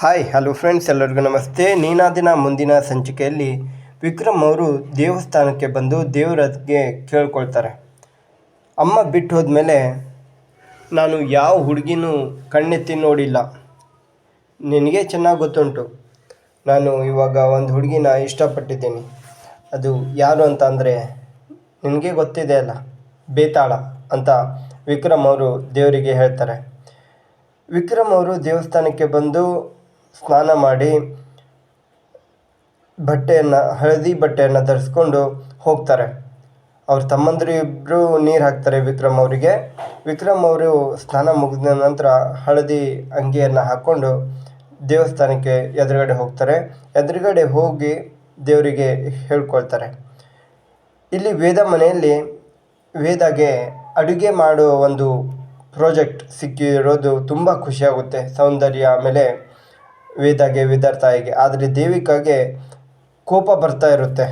Hi hello friends ಎಲ್ಲರಿಗೂ ನಮಸ್ತೆ. ನೀನಾ ದಿನ ಮುಂದಿನ ಸಂಚಿಕೆಯಲ್ಲಿ ವಿಕ್ರಮ್ ಅವರು ದೇವಸ್ಥಾನಕ್ಕೆ ಬಂದು ದೇವರಿಗೆ ಕೇಳ್ಕೊಳ್ತಾರೆ. ಅಮ್ಮ ಬಿಟ್ಟು ಹೋದ್ಮೇಲೆ ನಾನು ಯಾವ ಹುಡುಗಿನೂ ಕಣ್ಣೆತ್ತಿ ನೋಡಿಲ್ಲ. ನಿನಗೆ ಚೆನ್ನಾಗಿ ಗೊತ್ತುಂಟು. ನಾನು ಇವಾಗ ಒಂದು ಹುಡುಗಿನ ಇಷ್ಟಪಟ್ಟಿದ್ದೀನಿ. ಅದು ಯಾರು ಅಂತ ಅಂದರೆ ನಿನಗೆ ಗೊತ್ತಿದೆ ಅಲ್ಲ, ಬೇತಾಳ ಅಂತ ವಿಕ್ರಮ್ ಅವರು ದೇವರಿಗೆ ಹೇಳ್ತಾರೆ. ವಿಕ್ರಮ್ ಅವರು ದೇವಸ್ಥಾನಕ್ಕೆ ಬಂದು ಸ್ನಾನ ಮಾಡಿ ಬಟ್ಟೆಯನ್ನು, ಹಳದಿ ಬಟ್ಟೆಯನ್ನು ಧರಿಸ್ಕೊಂಡು ಹೋಗ್ತಾರೆ. ಅವ್ರ ತಮ್ಮಂದಿರು ಇಬ್ಬರು ನೀರು ಹಾಕ್ತಾರೆ ವಿಕ್ರಮ್ ಅವರಿಗೆ. ವಿಕ್ರಮ್ ಅವರು ಸ್ನಾನ ಮುಗಿದ ನಂತರ ಹಳದಿ ಅಂಗಿಯನ್ನು ಹಾಕ್ಕೊಂಡು ದೇವಸ್ಥಾನಕ್ಕೆ ಎದುರುಗಡೆ ಹೋಗ್ತಾರೆ. ಎದುರುಗಡೆ ಹೋಗಿ ದೇವರಿಗೆ ಹೇಳ್ಕೊಳ್ತಾರೆ. ಇಲ್ಲಿ ವೇದ ಮನೆಯಲ್ಲಿ ವೇದಗೆ ಅಡುಗೆ ಮಾಡುವ ಒಂದು ಪ್ರಾಜೆಕ್ಟ್ ಸಿಕ್ಕಿರೋದು ತುಂಬ ಖುಷಿಯಾಗುತ್ತೆ ಸೌಂದರ್ಯ ಆಮೇಲೆ ವೇದಾಗೆ ವೇದಾರ್ ತಾಯಿಗೆ ಆದರೆ ದೇವಿಕಾಗೆ ಕೋಪ ಬರ್ತಾ ಇರುತ್ತೆ.